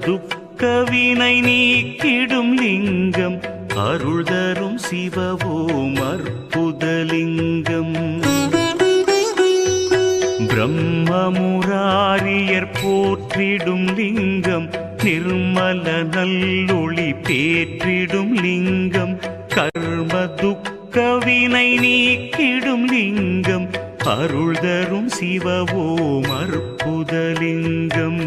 துக்கவினை நீக்கிடும் லிங்கம் அருள் தரும் சிவவோம் அற்புதலிங்கம் பிரம்மமுராரியர் போற்றிடும் லிங்கம் நிர்மல நல்லொளி பேற்றிடும் லிங்கம் கர்ம துக்கவினை நீக்கிடும் லிங்கம் அருள் தரும் சிவவோம் அற்புதலிங்கம்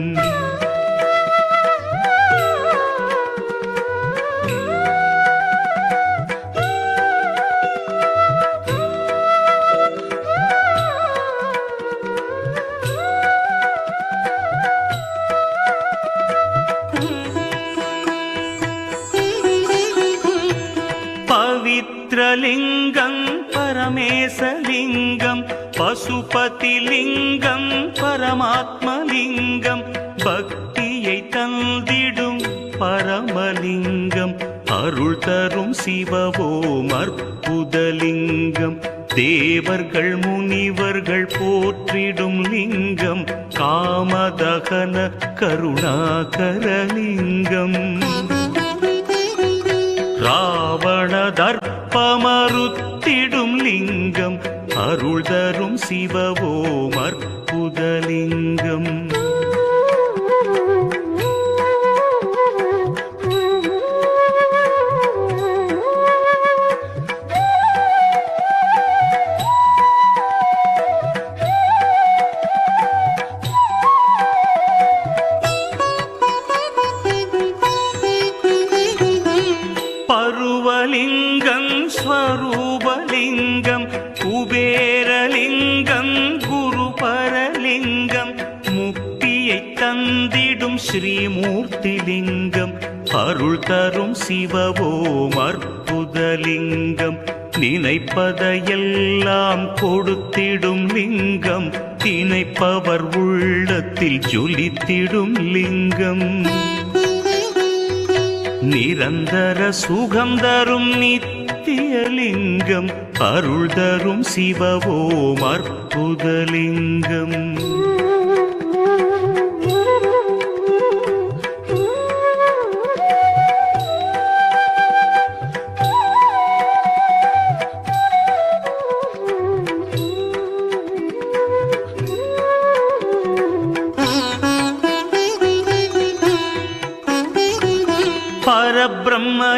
பதிலிங்கம் பரமாத்மலிங்கம் பக்தியை தந்திடும் பரமலிங்கம். அருள் தரும் சிவவோம் அற்புதலிங்கம். தேவர்கள் முனிவர்கள் போற்றிடும் லிங்கம். காமதகன கருணாகரலிங்கம். ராவண தர்ப்பமறுத்திடும் லிங்கம். அருள் தரும் சிவவோம் அற்புதலிங்கம். ஸ்ரீமூர்த்திலிங்கம் அருள் தரும் சிவவோம் அற்புதலிங்கம் நினைப்பதையெல்லாம் கொடுத்திடும் லிங்கம். திணைப்பவர் உள்ளத்தில் ஜொலித்திடும் லிங்கம். நிரந்தர சுகம் தரும் நித்தியலிங்கம். அருள் தரும் சிவவோம் அற்புதலிங்கம்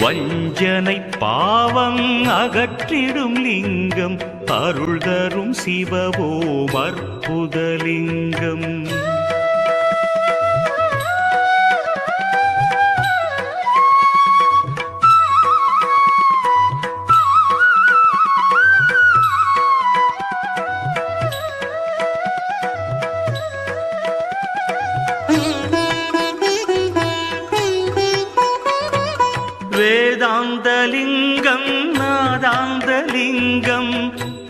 வஞ்சனை பாவம் அகற்றிடும் லிங்கம் அருள் தரும் சிவவோம் அற்புதலிங்கம். ஆனந்தலிங்கம் நாதாந்தலிங்கம்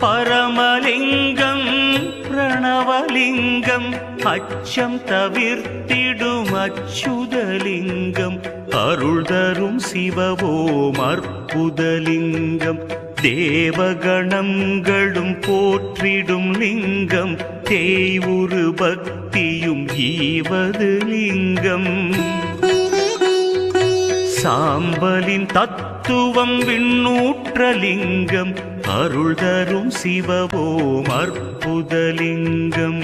பரமலிங்கம் பிரணவலிங்கம் அச்சம் தவிர்த்திடும் அச்சுதலிங்கம் அருள் தரும் சிவவோம் அற்புதலிங்கம் தேவகணங்களும் போற்றிடும் லிங்கம் தேய்வுரு பக்தியும் ஈவது லிங்கம் சாம்பலின் தத் தத்துவம் விண்ணூற்றலிங்கம் அருள் தரும் சிவவோம் அற்புதலிங்கம்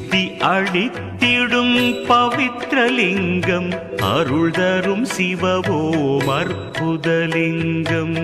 அழித்திடும் பவித்ரலிங்கம் அருள் தரும் சிவவோம் அற்புதலிங்கம்.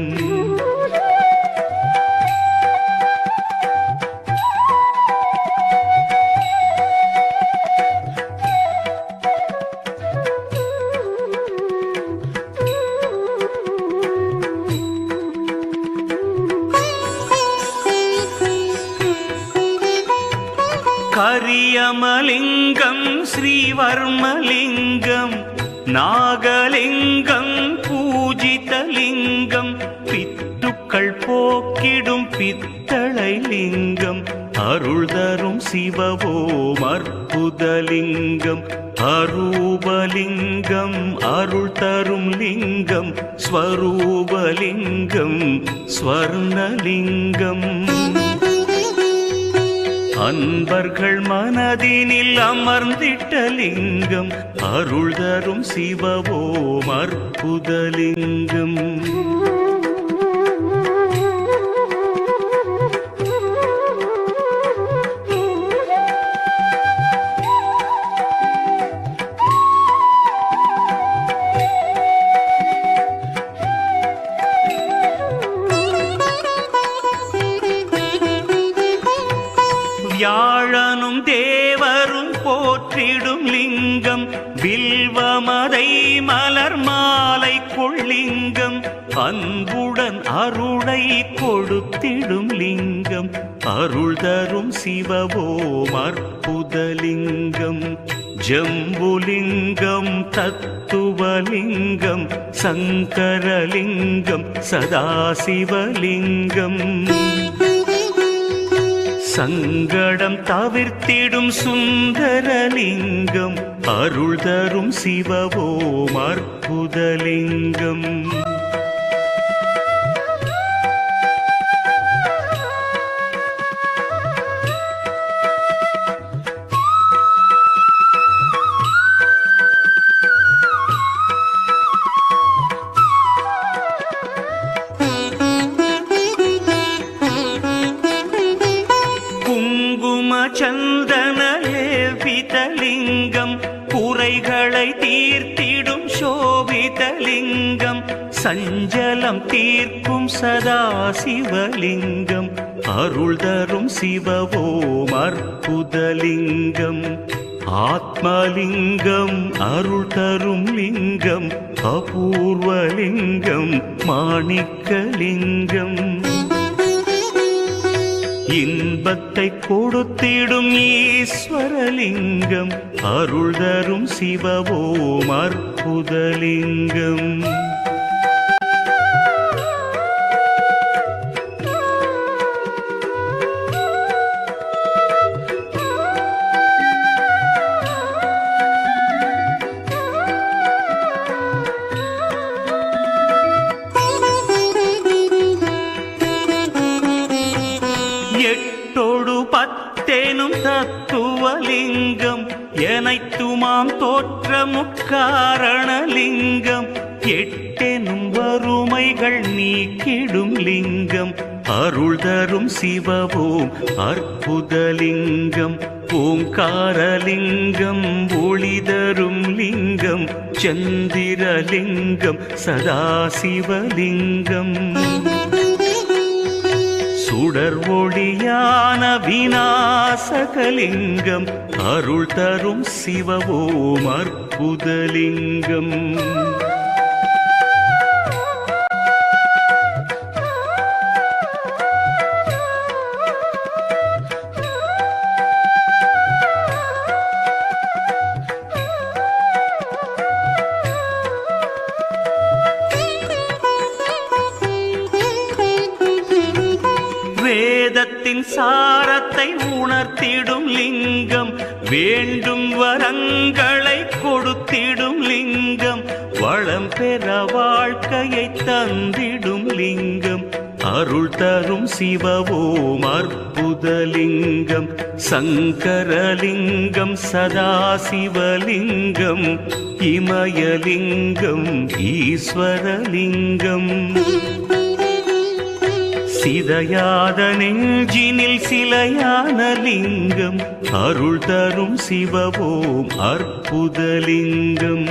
லிங்கம் பித்துக்கள் போக்கிடும் பித்தளை லிங்கம். அருள் தரும் சிவவோம் அற்புதலிங்கம் அரூபலிங்கம் அருள் தரும் லிங்கம். ஸ்வரூபலிங்கம் ஸ்வர்ணலிங்கம் அன்பர்கள் மனதினில் அமர்ந்திட்ட லிங்கம் அருள் தரும் சிவவோம் அற்புதலிங்கம். வியாழனும் தேவரும் போற்றிடும் லிங்கம். வில்வமதை மலர் மாலை கொள்ளிங்கம். அன்புடன் அருளை கொடுத்திடும் லிங்கம். அருள் தரும் சிவவோம் அற்புதலிங்கம். ஜம்புலிங்கம் தத்துவலிங்கம் சங்கரலிங்கம் சதாசிவலிங்கம். சங்கடம் தவிர்த்திடும் சுந்தரலிங்கம் அருள் தரும் சிவவோம் அற்புதலிங்கம். சஞ்சலம் தீர்க்கும் சதா சிவலிங்கம் அருள் தரும் சிவவோம் அற்புதலிங்கம். ஆத்மலிங்கம் அருள் தரும் லிங்கம். அபூர்வலிங்கம் மாணிக்கலிங்கம். இன்பத்தை கொடுத்திடும் ஈஸ்வரலிங்கம். அருள் தரும் சிவவோம் அற்புதலிங்கம். முக்காரணலிங்கம். எட்டெனும் வறுமைகள் நீக்கிடும் லிங்கம். அருள் தரும் சிவவோம் அற்புதலிங்கம். ஓங்காரலிங்கம் ஒளி தரும் லிங்கம். சந்திரலிங்கம் சதாசிவலிங்கம். சுடர் ஒளியான விநாசகலிங்கம் அருள் தரும் சிவவோம் அற்புதலிங்கம். வேத சாரத்தை உணர்த்திடும் லிங்கம் வேண்டும் வரங்களை கொடுத்திடும் லிங்கம் வளம் பெற வாழ்க்கையை தந்திடும் லிங்கம் அருள் தரும் சிவவோம் அற்புதலிங்கம் சங்கரலிங்கம் சதாசிவலிங்கம் இமயலிங்கம் ஈஸ்வரலிங்கம். சிதையாத நெஞ்சினில் சிலையான லிங்கம் அருள் தரும் சிவவோம் அற்புதலிங்கம்.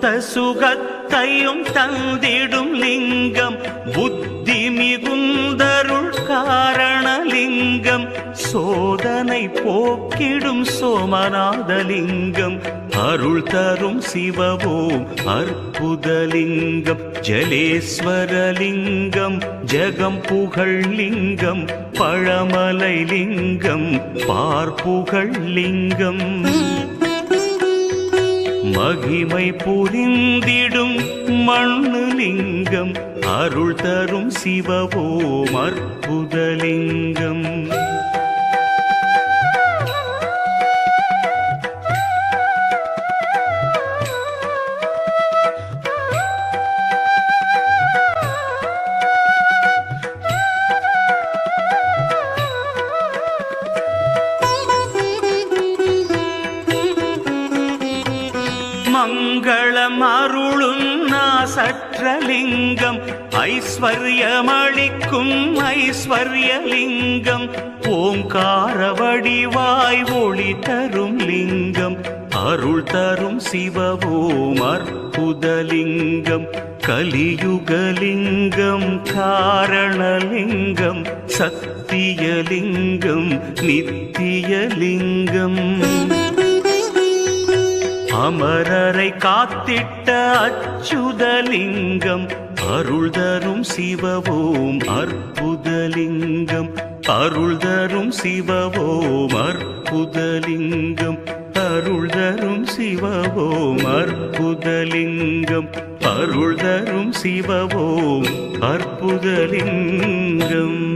மொத்த சுகத்தையும் தந்திடும் லிங்கம் புத்தி மிகுந்தருள் காரணலிங்கம் சோதனை போக்கிடும் சோமநாதலிங்கம் அருள் தரும் சிவவோம் அற்புதலிங்கம் ஜலேஸ்வரலிங்கம் ஜெகம் புகழ் லிங்கம் பழமலை லிங்கம் பார்ப்புகழ் லிங்கம் மகிமை புரிந்திடும் மண்ணு லிங்கம் அருள் தரும் சிவவோம் அற்புதலிங்கம். பெற்றலிங்கம் ஐஸ்வர்யமளிக்கும் ஐஸ்வர்யலிங்கம் ஓங்கார வடிவாய் ஒளி தரும் லிங்கம் அருள் தரும் சிவவோம் அற்புதலிங்கம் கலியுகலிங்கம் காரணலிங்கம் சத்தியலிங்கம் நித்தியலிங்கம். அமரரை காத்திட்ட அச்சுதலிங்கம் அருள் தரும் சிவவோம் அற்புதலிங்கம். அருள் தரும் சிவவோம் அற்புதலிங்கம். அருள் தரும் சிவவோம் அற்புதலிங்கம். அருள் தரும் சிவவோம் அற்புதலிங்கம்.